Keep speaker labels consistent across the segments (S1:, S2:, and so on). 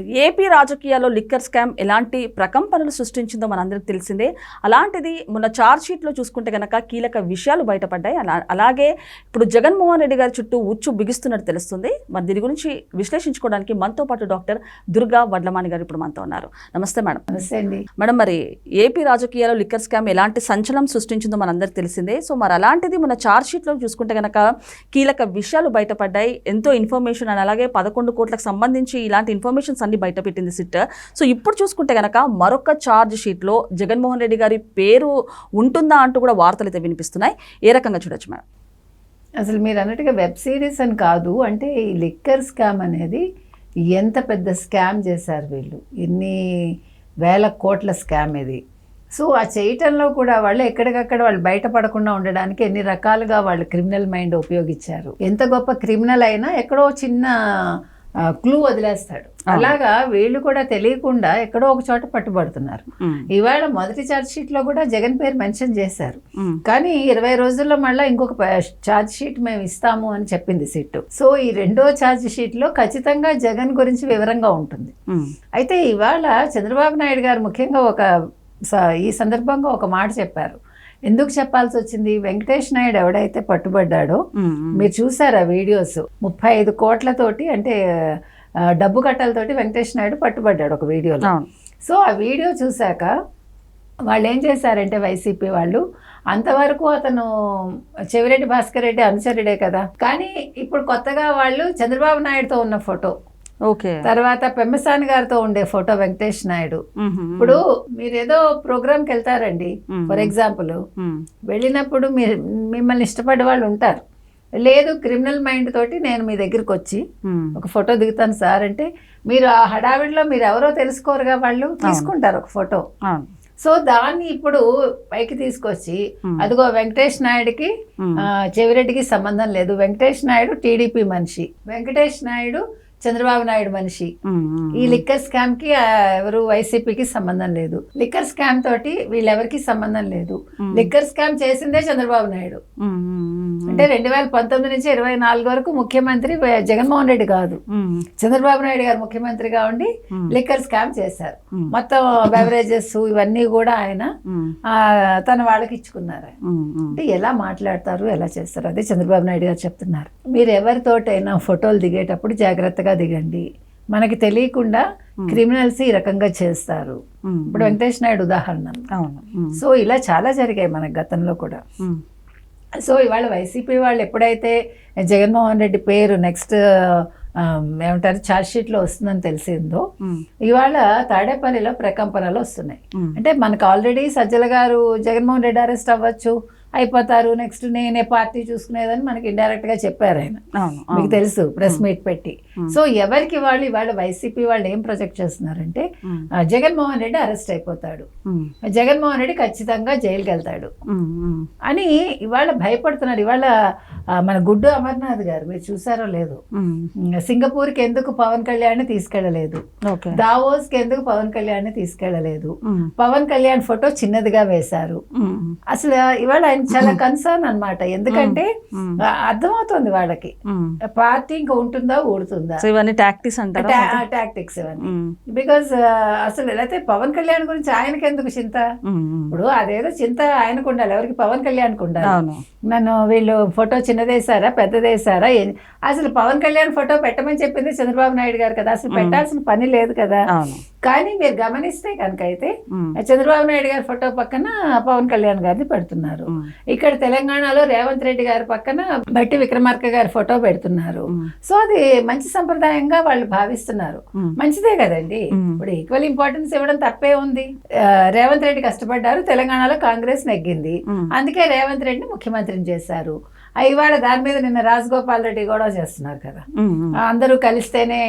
S1: AP రాజకీయాల్లో liquor scam ఎలాంటి ప్రకంపనలు సృష్టించిందో మనందరికి తెలిసిందే. అలాంటిది మొన్న ఛార్జ్ షీట్లో చూసుకుంటే కనుక కీలక విషయాలు బయటపడ్డాయి. అలా అలాగే ఇప్పుడు జగన్మోహన్ రెడ్డి గారి చుట్టూ ఉచ్చు బిగిస్తున్నట్టు తెలుస్తుంది. మరి దీని గురించి విశ్లేషించుకోవడానికి మనతో పాటు డాక్టర్ దుర్గా వడ్లమాని గారు ఇప్పుడు మనతో ఉన్నారు. నమస్తే మేడం.
S2: నమస్తే అండి.
S1: మేడం మరి ఏపీ రాజకీయాల్లో లిక్కర్ స్కామ్ ఎలాంటి సంచలనం సృష్టించిందో మనందరికి తెలిసిందే. సో మరి అలాంటిది మన ఛార్జ్ షీట్లో చూసుకుంటే కనుక కీలక విషయాలు బయటపడ్డాయి. ఎంతో ఇన్ఫర్మేషన్ అని అలాగే పదకొండు కోట్లకు సంబంధించి ఇలాంటి ఇన్ఫర్మేషన్స్ అన్ని బయటపెట్టింది సిట్ సో ఇప్పుడు చూసుకుంటే కనుక మరొక ఛార్జ్ షీట్లో జగన్మోహన్ రెడ్డి గారి పేరు ఉంటుందా అంటూ కూడా వార్తలు అయితే వినిపిస్తున్నాయి. ఏ రకంగా చూడొచ్చు మేడం?
S2: అసలు మీరు అన్నట్టుగా వెబ్ సిరీస్ అని కాదు అంటే ఈ లిక్కర్ స్కామ్ అనేది ఎంత పెద్ద స్కామ్ చేశారు వీళ్ళు? ఎన్ని వేల కోట్ల స్కామ్ ఇది. సో ఆ చేయటంలో కూడా వాళ్ళు ఎక్కడికక్కడ వాళ్ళు బయటపడకుండా ఉండడానికి ఎన్ని రకాలుగా వాళ్ళు క్రిమినల్ మైండ్ ఉపయోగించారు. ఎంత గొప్ప క్రిమినల్ అయినా ఎక్కడో చిన్న క్లూ వదిలేస్తాడు. అలాగా వీళ్ళు కూడా తెలియకుండా ఎక్కడో ఒక చోట పట్టుబడుతున్నారు. ఇవాళ మొదటి ఛార్జ్ షీట్లో కూడా జగన్ పేరు మెన్షన్ చేశారు. కానీ ఇరవై రోజుల్లో మళ్ళీ ఇంకొక ఛార్జ్ షీట్ మేము ఇస్తాము అని చెప్పింది సిట్టు. సో ఈ రెండో ఛార్జ్ షీట్లో ఖచ్చితంగా జగన్ గురించి వివరంగా ఉంటుంది. అయితే ఇవాళ చంద్రబాబు నాయుడు గారు ముఖ్యంగా ఒక ఈ సందర్భంగా ఒక మాట చెప్పారు. ఎందుకు చెప్పాల్సి వచ్చింది వెంకటేష్ నాయుడు ఎవడైతే పట్టుబడ్డాడో మీరు చూసారా వీడియోస్? ముప్పై ఐదు కోట్లతోటి అంటే డబ్బు కట్టలతోటి వెంకటేష్ నాయుడు పట్టుబడ్డాడు ఒక వీడియోలో. సో ఆ వీడియో చూశాక వాళ్ళు ఏం చేశారంటే వైసీపీ వాళ్ళు అంతవరకు అతను చెవిరెడ్డి భాస్కర్ రెడ్డి అనుచరుడే కదా. కానీ ఇప్పుడు కొత్తగా వాళ్ళు చంద్రబాబు నాయుడుతో ఉన్న ఫోటో. తర్వాత పెమ్మసాని గారితో ఉండే ఫోటో వెంకటేష్ నాయుడు. ఇప్పుడు మీరు ఏదో ప్రోగ్రామ్కి వెళ్తారండి ఫర్ ఎగ్జాంపుల్. వెళ్ళినప్పుడు మీరు మిమ్మల్ని ఇష్టపడే వాళ్ళు ఉంటారు. లేదు క్రిమినల్ మైండ్ తోటి నేను మీ దగ్గరికి వచ్చి ఒక ఫోటో దిగుతాను సార్ అంటే మీరు ఆ హడావిడిలో మీరు ఎవరో తెలుసుకోరుగా వాళ్ళు తీసుకుంటారు ఒక ఫోటో. సో దాన్ని ఇప్పుడు పైకి తీసుకొచ్చి. అదిగో వెంకటేష్ నాయుడుకి చెవిరెడ్డికి సంబంధం లేదు. వెంకటేష్ నాయుడు టీడీపీ మనిషి. వెంకటేష్ నాయుడు చంద్రబాబు నాయుడు మనిషి. ఈ లిక్కర్ స్కామ్కి ఎవరు వైసీపీకి సంబంధం లేదు. లిక్కర్ స్కామ్ తోటి వీళ్ళెవరికి సంబంధం లేదు. లిక్కర్ స్కామ్ చేసిందే చంద్రబాబు నాయుడు. అంటే రెండు వేల పంతొమ్మిది నుంచి ఇరవై నాలుగు వరకు ముఖ్యమంత్రి జగన్మోహన్ రెడ్డి కాదు. చంద్రబాబు నాయుడు గారు ముఖ్యమంత్రిగా ఉండి లిక్కర్ స్కామ్ చేశారు. మొత్తం బెవరేజెస్ ఇవన్నీ కూడా ఆయన తన వాళ్ళకి ఇచ్చుకున్నారు. అంటే ఎలా మాట్లాడతారు ఎలా చేస్తారు? అదే చంద్రబాబు నాయుడు గారు చెప్తున్నారు. మీరు ఎవరితోటైనా ఫోటోలు దిగేటప్పుడు జాగ్రత్తగా దిగండి. మనకి తెలియకుండా క్రిమినల్స్ ఈ రకంగా చేస్తారు. ఇప్పుడు వెంకటేష్ నాయుడు ఉదాహరణ.
S1: అవును.
S2: సో ఇలా చాలా జరిగాయి మన గతంలో కూడా. సో ఇవాళ వైసీపీ వాళ్ళు ఎప్పుడైతే జగన్మోహన్ రెడ్డి పేరు నెక్స్ట్ ఏమంటారు ఛార్జ్ షీట్లో వస్తుందని తెలిసిందో ఇవాళ తాడేపల్లిలో ప్రకంపనలు వస్తున్నాయి. అంటే మనకు ఆల్రెడీ సజ్జల గారు జగన్మోహన్ రెడ్డి అరెస్ట్ అవ్వచ్చు. అయిపోతారు. నెక్స్ట్ నేనే పార్టీ చూసుకునేదని మనకి ఇండైరెక్ట్గా చెప్పారు ఆయన. మీకు తెలుసు ప్రెస్ మీట్ పెట్టి. సో ఎవరికి వాళ్ళు ఇవాళ వైసీపీ వాళ్ళు ఏం ప్రొజెక్ట్ చేస్తున్నారంటే జగన్మోహన్ రెడ్డి అరెస్ట్ అయిపోతాడు. జగన్మోహన్ రెడ్డి ఖచ్చితంగా జైలుకి వెళ్తాడు. అని ఇవాళ భయపడుతున్నారు. ఇవాళ మన గుడ్డు అమర్నాథ్ గారు మీరు చూసారో లేదు. సింగపూర్కి ఎందుకు పవన్ కళ్యాణ్ తీసుకెళ్ళలేదు?
S1: ఓకే.
S2: దావోస్కి ఎందుకు పవన్ కళ్యాణ్ తీసుకెళ్ళలేదు? పవన్ కళ్యాణ్ ఫోటో చిన్నదిగా వేశారు. అసలు ఇవాళ ఆయన చాలా కన్సర్న్ అన్నమాట. ఎందుకంటే అర్థమవుతుంది వాళ్ళకి. పార్టీ ఇంకా ఉంటుందా ఊడుతుందా?
S1: ఇవన్నీ టాక్టిక్స్
S2: టాక్టిక్స్ ఇవన్నీ. బికాజ్ అసలు అయితే పవన్ కళ్యాణ్ గురించి ఆయనకి ఎందుకు చింత? ఇప్పుడు అదేదో చింత ఆయనకు ఉండాలి ఎవరికి పవన్ కళ్యాణ్కి ఉండాలి. నన్ను వీళ్ళు ఫోటో చిన్నదేశారా పెద్దదేశారా అసలు పవన్ కళ్యాణ్ ఫోటో పెట్టమని చెప్పింది చంద్రబాబు నాయుడు గారు కదా అసలు పెట్టాల్సిన పని లేదు కదా. కానీ మీరు గమనిస్తే కనుక అయితే చంద్రబాబు నాయుడు గారి ఫోటో పక్కన పవన్ కళ్యాణ్ గారిని పెడుతున్నారు. ఇక్కడ తెలంగాణలో రేవంత్ రెడ్డి గారి పక్కన బట్టి విక్రమార్క గారి ఫోటో పెడుతున్నారు. సో అది మంచి సంప్రదాయంగా వాళ్ళు భావిస్తున్నారు. మంచిదే కదండి. ఇప్పుడు ఈక్వల్ ఇంపార్టెన్స్ ఇవ్వడం తప్పే ఉంది. రేవంత్ రెడ్డి కష్టపడ్డారు తెలంగాణలో కాంగ్రెస్ నెగ్గింది. అందుకే రేవంత్ రెడ్డిని ముఖ్యమంత్రిని చేశారు. ఇవాళ దాని మీద నిన్న రాజగోపాల్ రెడ్డి కూడా చేస్తున్నారు కదా. అందరూ కలిస్తేనే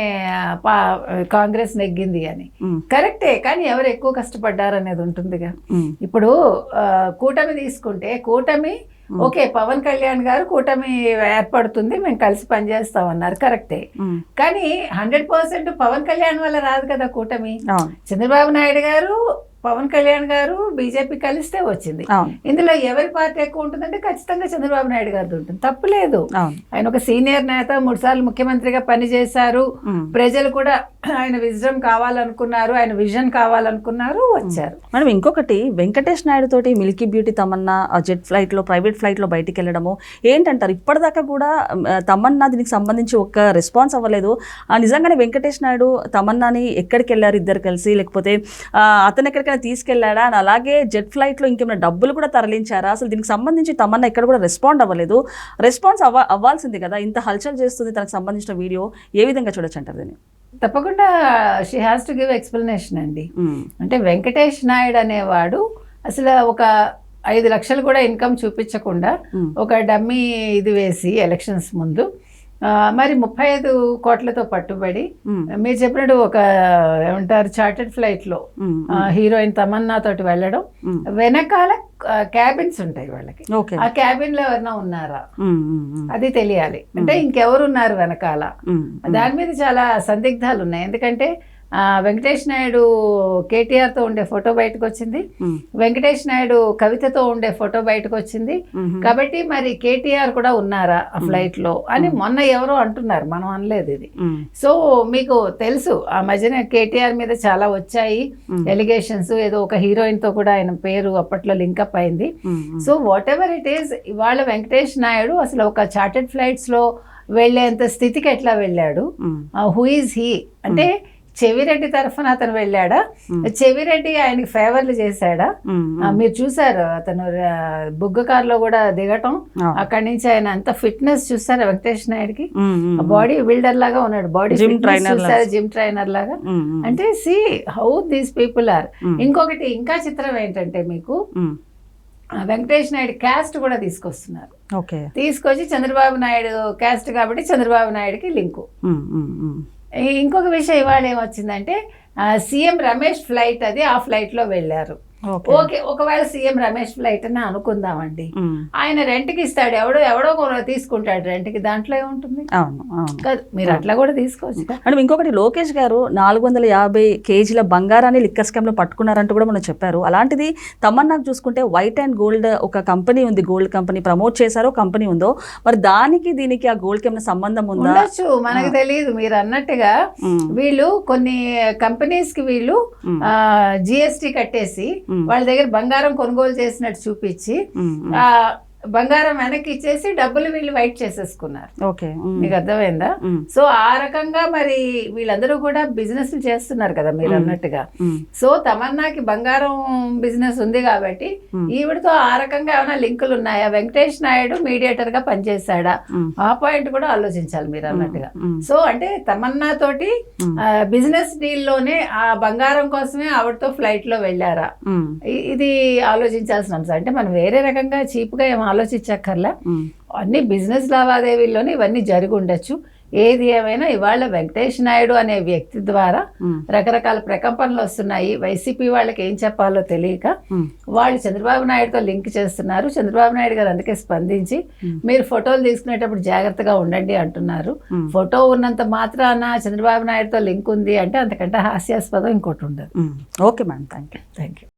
S2: కాంగ్రెస్ నెగ్గింది అని. కరెక్టే కానీ ఎవరు ఎక్కువ కష్టపడ్డారు అనేది ఉంటుందిగా ఇప్పుడు కూటమి తీసుకుంటే కూటమి ఓకే పవన్ కళ్యాణ్ గారు కూటమి ఏర్పడుతుంది మేము కలిసి పనిచేస్తాం అన్నారు కరెక్టే కానీ హండ్రెడ్ పర్సెంట్ పవన్ కళ్యాణ్ వల్ల రాదు కదా కూటమి. చంద్రబాబు నాయుడు గారు పవన్ కళ్యాణ్ గారు బీజేపీ కలిస్తే వచ్చింది. ఇందులో ఎవరి పార్టీ ఎక్కువ ఉంటుందంటే ఖచ్చితంగా చంద్రబాబు నాయుడు గారిది ఉంటుంది. తప్పు లేదు.
S1: అవును.
S2: ఆయన ఒక సీనియర్ నేత మూడు సార్లు ముఖ్యమంత్రిగా పనిచేశారు. ప్రజలు కూడా ఆయన విజయం కావాలనుకున్నారు ఆయన విజన్ కావాలనుకున్నారు వచ్చారు.
S1: మేడం ఇంకొకటి వెంకటేష్ నాయుడు తోటి మిల్కీ బ్యూటీ తమన్నా జెట్ ఫ్లైట్లో ప్రైవేట్ ఫ్లైట్లో బయటికి వెళ్ళడము ఏంటంటారు? ఇప్పటిదాకా కూడా తమన్నా దీనికి సంబంధించి ఒక్క రెస్పాన్స్ అవ్వలేదు. ఆ, నిజంగానే వెంకటేష్ నాయుడు తమన్నాని ఎక్కడికి వెళ్ళారు ఇద్దరు కలిసి? లేకపోతే అతను ఎక్కడికైనా తీసుకెళ్ళాడా అని అలాగే జెట్ ఫ్లైట్లో ఇంకేమైనా డబ్బులు కూడా తరలించారా? అసలు దీనికి సంబంధించి తమన్నా ఎక్కడ కూడా రెస్పాండ్ అవ్వలేదు. రెస్పాన్స్ అవ్వ అవ్వాల్సింది కదా. ఇంత హల్చల్ చేస్తుంది తనకు సంబంధించిన వీడియో. ఏ విధంగా చూడొచ్చు అంటారు దీన్ని?
S2: తప్పకుండా she has to give explanation అండి. అంటే వెంకటేష్ నాయుడు అనేవాడు అసలు ఒక ఐదు లక్షలు కూడా ఇన్కమ్ చూపించకుండా ఒక డమ్మీ ఇది వేసి ఎలక్షన్స్ ముందు మరి ముప్పై ఐదు కోట్లతో పట్టుబడి మీరు చెప్పినట్టు ఒక ఏమంటారు చార్టెడ్ ఫ్లైట్లో
S1: ఉమ్,
S2: హీరోయిన్ తమన్నా తోటి వెళ్ళడం. వెనకాల క్యాబిన్స్ ఉంటాయి వాళ్ళకి. ఆ క్యాబిన్లో ఎవరైనా ఉన్నారా? అది తెలియాలి. అంటే ఇంకెవరు ఉన్నారు వెనకాల? దాని మీద చాలా సందిగ్ధాలు ఉన్నాయి. ఎందుకంటే వెంకటేష్ నాయుడు కేటీఆర్తో ఉండే ఫోటో బయటకు వచ్చింది వెంకటేష్ నాయుడు కవితతో ఉండే ఫోటో బయటకు వచ్చింది కాబట్టి మరి కేటీఆర్ కూడా ఉన్నారా ఆ ఫ్లైట్లో అని మొన్న ఎవరో అంటున్నారు మనం అనలేదు ఇది. సో మీకు తెలుసు ఆ మధ్యన కేటీఆర్ మీద చాలా వచ్చాయి. ఎలిగేషన్స్ ఏదో ఒక హీరోయిన్తో కూడా ఆయన పేరు అప్పట్లో లింకప్ అయింది. So whatever it is ఇవాళ వెంకటేష్ నాయుడు అసలు ఒక చార్టెడ్ ఫ్లైట్స్లో వెళ్ళేంత స్థితికి ఎట్లా వెళ్ళాడు? హూ ఈజ్ హీ అంటే చెవిరెడ్డి తరఫున అతను వెళ్ళాడా. చెవిరెడ్డి ఆయనకి ఫేవర్లు చేశాడా? మీరు చూసారు అతను బుగ్గ కార్లో కూడా దిగటం. అక్కడి నుంచి ఆయన అంత ఫిట్నెస్ చూసారా వెంకటేష్ నాయుడుకి? బాడీ బిల్డర్ లాగా ఉన్నాడు. బాడీ
S1: trainer
S2: చూసారా? జిమ్ ట్రైనర్ లాగా. అంటే see how these people are. ఇంకొకటి ఇంకా చిత్రం ఏంటంటే మీకు వెంకటేష్ నాయుడు క్యాస్ట్ కూడా తీసుకొస్తున్నారు. తీసుకొచ్చి చంద్రబాబు నాయుడు క్యాస్ట్ కాబట్టి చంద్రబాబు నాయుడుకి లింకు ఇంకొక విషయం ఇవాళ ఏమొచ్చిందంటే సీఎం రమేష్ ఫ్లైట్ అది ఆ ఫ్లైట్లో వెళ్ళారు.
S1: ఓకే.
S2: ఒకవేళ సీఎం రమేష్ ఫ్లైట్ అని అనుకుందామండి. ఆయన రెంట్కి ఇస్తాడు ఎవడో ఎవడో తీసుకుంటాడు రెంట్కి దాంట్లో ఏముంటుంది?
S1: అవును
S2: మీరు అట్లా కూడా తీసుకోవచ్చు
S1: మేడం ఇంకొకటి లోకేష్ గారు నాలుగు వందల యాభై కేజీల బంగారాన్ని లిక్కర్ స్కామ్లో పట్టుకున్నారంటూ కూడా మనం చెప్పారు. అలాంటిది తమన్నాకు చూసుకుంటే వైట్ అండ్ గోల్డ్ ఒక కంపెనీ ఉంది గోల్డ్ కంపెనీ ప్రమోట్ చేశారో కంపెనీ ఉందో మరి దానికి దీనికి ఆ గోల్డ్కి ఏమైనా సంబంధం ఉందా?
S2: ఉండొచ్చు మనకు తెలియదు మీరు అన్నట్టుగా వీళ్ళు కొన్ని కంపెనీస్కి వీళ్ళు జిఎస్టి కట్టేసి వాళ్ళ దగ్గర బంగారం కొనుగోలు చేసినట్టు చూపించి బంగారం వెనక్కి ఇచ్చేసి డబ్బులు వీళ్ళు వైట్ చేసేసుకున్నారు.
S1: ఓకే.
S2: మీకు అర్థమైందా? సో ఆ రకంగా మరి వీళ్ళందరూ కూడా బిజినెస్ చేస్తున్నారు కదా మీరు అన్నట్టుగా. సో తమన్నాకి బంగారం బిజినెస్ ఉంది కాబట్టి. ఈవిడతో ఆ రకంగా ఏమైనా లింకులు ఉన్నాయా? వెంకటేష్ నాయుడు మీడియేటర్గా పనిచేశాడా ఆ పాయింట్ కూడా ఆలోచించాలి మీరు అన్నట్టుగా. సో అంటే తమన్నా తోటి బిజినెస్ డీల్లోనే ఆ బంగారం కోసమే ఆవిడతో ఫ్లైట్లో వెళ్ళారా ఇది ఆలోచించాల్సిన అంశం. అంటే మనం వేరే రకంగా చీప్గా ఏం ఆలోచించక్కర్లా. అన్ని బిజినెస్ లావాదేవీల్లోనే ఇవన్నీ జరిగి ఉండొచ్చు. ఏది ఏమైనా ఇవాళ వెంకటేష్ నాయుడు అనే వ్యక్తి ద్వారా రకరకాల ప్రకంపనలు వస్తున్నాయి. వైసీపీ వాళ్ళకి ఏం చెప్పాలో తెలియక వాళ్ళు చంద్రబాబు నాయుడుతో లింక్ చేస్తున్నారు. చంద్రబాబు నాయుడు గారు అందుకే స్పందించి. మీరు ఫోటోలు తీసుకునేటప్పుడు జాగ్రత్తగా ఉండండి అంటున్నారు. ఫోటో ఉన్నంత మాత్రాన చంద్రబాబు నాయుడుతో లింక్ ఉంది అంటే అంతకంటే హాస్యాస్పదం ఇంకోటి ఉండదు.
S1: Okay madam thank you
S2: thank you